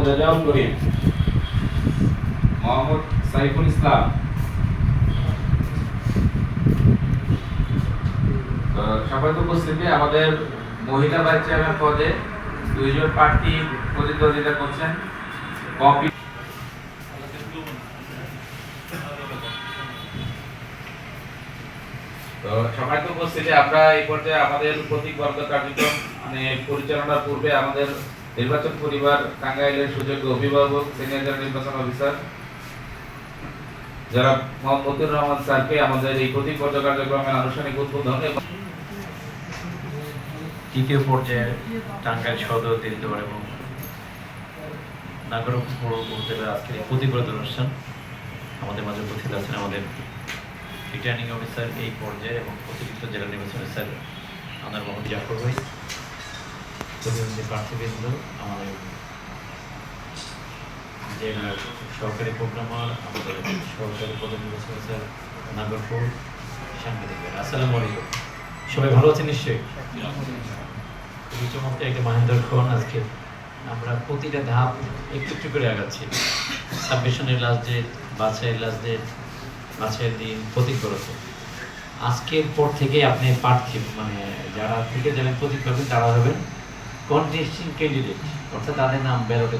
মোহাম্মদ করিম মোহাম্মদ সাইফুল ইসলাম। সবাই তো উপস্থিতি, আমাদের মহিলা ভাইস চেয়ারম্যান পদে দুইজন প্রার্থী প্রতিদ্বন্দ্বিতা করছেন। কপি সবাই তো উপস্থিতি, আমরা এই পর্যায়ে আমাদের প্রতীকবর্গ কার্যক্রম মানে পরিচালনার পূর্বে আমাদের নির্বাচন পরিবার, টাঙ্গাইলের সুযোগ্য অভিভাবক সিনিয়র জেনারেল নির্বাচন অফিসার যারা মোহাম্মদ মতিউর রহমান স্যারকে আমাদের এই প্রতীকবর্গ কার্যক্রমের আনুষ্ঠানিক উদ্বোধন এবং তৃতীয় পর্যায়ে টাঙ্গাইল সদর এবং আজকের এই অনুষ্ঠান আমাদের মাঝে উপস্থিত আছেন আমাদের রিটার্নিং অফিসার এই পর্যায়ে এবং অতিরিক্ত জেলা নির্বাচন অফিসার আনার মোহাম্মদ জাফর ভাই। আমাদের প্রোগ্রামার আমাদের নির্বাচন অফিসার নাগরপুর আলাইকুম। সবাই ভালো নিশ্চয়ই? চমৎকার একটা মহেন্দ্রক্ষণ আজকে। আমরা প্রতিটা ধাপ একটু একটু করে আগাচ্ছি। সাবমিশনের লাস্ট ডেট বাছাইয়ের লাস্ট ডেট বাছাইয়ের দিন প্রতীক করতে আজকের পর থেকে আপনি প্রার্থী মানে যারা থেকে যাবেন, প্রতীক পাবেন, তারা হবেন কন্টেস্টিং ক্যান্ডিডেট অর্থাৎ তাদের নাম ব্যালটে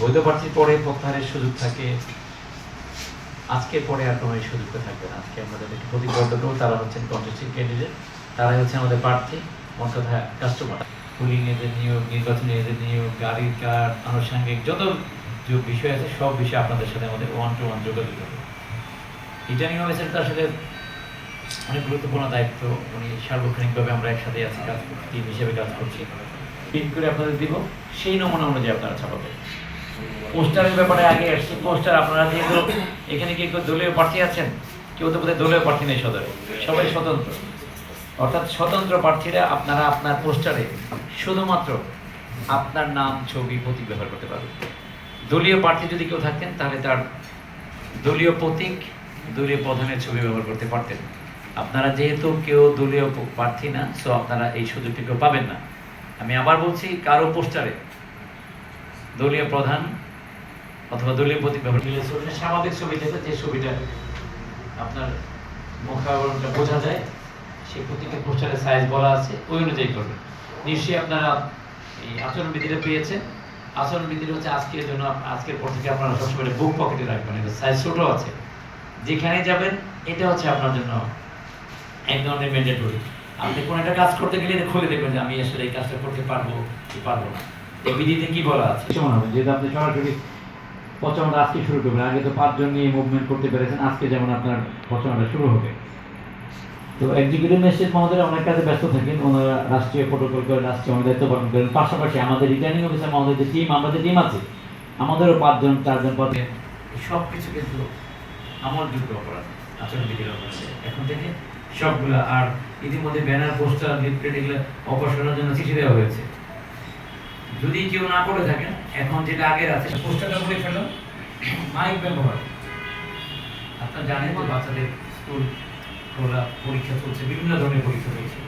বৈধ প্রার্থীর পরে প্রত্যাহারের সুযোগ থাকে আজকের পরে আর কোনো থাকবে না। আজকে তারা হচ্ছেন কন্টেস্টিং ক্যান্ডিডেট তারাই আমাদের প্রার্থী কাস্টমার পুলিং নিয়োগ, নির্বাচনী এদের নিয়োগ, গাড়ির কার্ড, আনুষঙ্গিক যত যে বিষয় আছে, সব বিষয়ে আপনাদের সাথে আমাদের ওয়ান টু ওয়ান যোগাযোগ হবে। রিটার্নিং অফিসার তার সাথে অনেক গুরুত্বপূর্ণ দায়িত্ব। উনি সার্বক্ষণিকভাবে আমরা একসাথে আছি, কাজ টিম হিসেবে কাজ করছি। প্রিন্ট করে আপনাদের দিব, সেই নমুনা অনুযায়ী আপনারা ছাপাবেন। পোস্টারের ব্যাপারে আগে আসছি, পোস্টার আপনারা যেহেতু এখানে কি কেউ দলীয় প্রার্থী আছেন? কেউ তো বোধহয় দলীয় প্রার্থী নেই সদরে। সবাই স্বতন্ত্র। অর্থাৎ স্বতন্ত্র প্রার্থীরা আপনারা আপনার পোস্টারে শুধুমাত্র আপনার নাম, ছবি, প্রতীক ব্যবহার করতে পারবেন। দলীয় প্রার্থী যদি কেউ থাকতেন তাহলে তার দলীয় প্রতীক, দলীয় প্রধানের ছবি ব্যবহার করতে পারতেন। আপনারা যেহেতু কেউ দলীয় প্রার্থী না সো আপনারা এই সুযোগটি কেউ পাবেন না। আমি আবার বলছি, কারও পোস্টারে দলীয় প্রধান অথবা দলীয় স্বাভাবিক ছবি থেকে যে ছবিটা আপনার মুখাবরণটা বোঝা যায় সেই প্রতীকের পোস্টারের সাইজ বলা আছে, ওই অনুযায়ী করবেন। নিশ্চয়ই আপনারা এই আচরণবিধিটা পেয়েছেন। আচরণবিধিটা হচ্ছে আজকের জন্য, আজকের পর থেকে আপনারা সবসময় বুক পকেটে রাখবেন। এটা সাইজ ছোট আছে। যেখানে যাবেন, এটা হচ্ছে আপনার জন্য এক ধরনের ম্যান্ডেটরি আপনি কোনো একটা কাজ করতে গেলে খুলে দেখবেন যে আমি আসলে এই কাজটা করতে পারব কি পারব না। এই বিধিতে কি বলা আছে? হবে যেহেতু আপনি সরাসরি প্রচারণা আজকে শুরু করবেন আগে তো পাঁচজন নিয়ে মুভমেন্ট করতে পেরেছেন আজকে যেমন আপনার প্রচারণা শুরু হবে। তো এক্সিকিউটিভ ম্যাজিস্ট্রেট মহোদয় অনেক কাজে ব্যস্ত থাকেন ওনারা রাষ্ট্রীয় প্রোটোকল করে রাষ্ট্রীয় আমাদের দায়িত্ব পালন করেন পাশাপাশি আমাদের রিটার্নিং অফিসার মহোদয় যে টিম আমাদের টিম আছে আমাদেরও পাঁচজন চারজন পদে। সব কিছু কিন্তু আমলযোগ্য অপরাধ আচরণবিধির অপরাধে। এখন থেকে সবগুলো। আর ইতিমধ্যে ব্যানার, পোস্টার লিফলেট এগুলো অপসারণের জন্য চিঠি দেওয়া হয়েছে। যদি কেউ না করে থাকেন, এখন যেটা আগের আছে পোস্টারটা করে ফেলো মাইক ব্যবহার। আপনারা জানেন যে বাচ্চাদের স্কুল খোলা, পরীক্ষা চলছে, বিভিন্ন ধরনের পরীক্ষা চলছে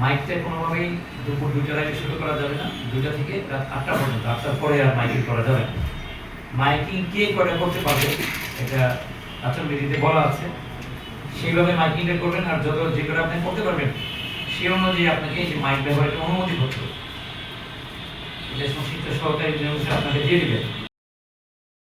মাইকটা কোনোভাবেই দুপুর দুইটার আগে শুরু করা যাবে না। দুইটা থেকে রাত আটটা পর্যন্ত, আটটার পরে আর মাইকিং করা যাবে না। মাইকিং কে করে করতে পারবে, এটা আচরণবিধিতে বলা আছে। সেইভাবে মাইকিংটা করবেন আর যত যেগুলো আপনি করতে পারবেন সেই অনুযায়ী আপনাকে এই মাইক ব্যবহারের অনুমতি করতে হবে। এটা সংশ্লিষ্ট সহকারী আপনাকে দিয়ে দিবেন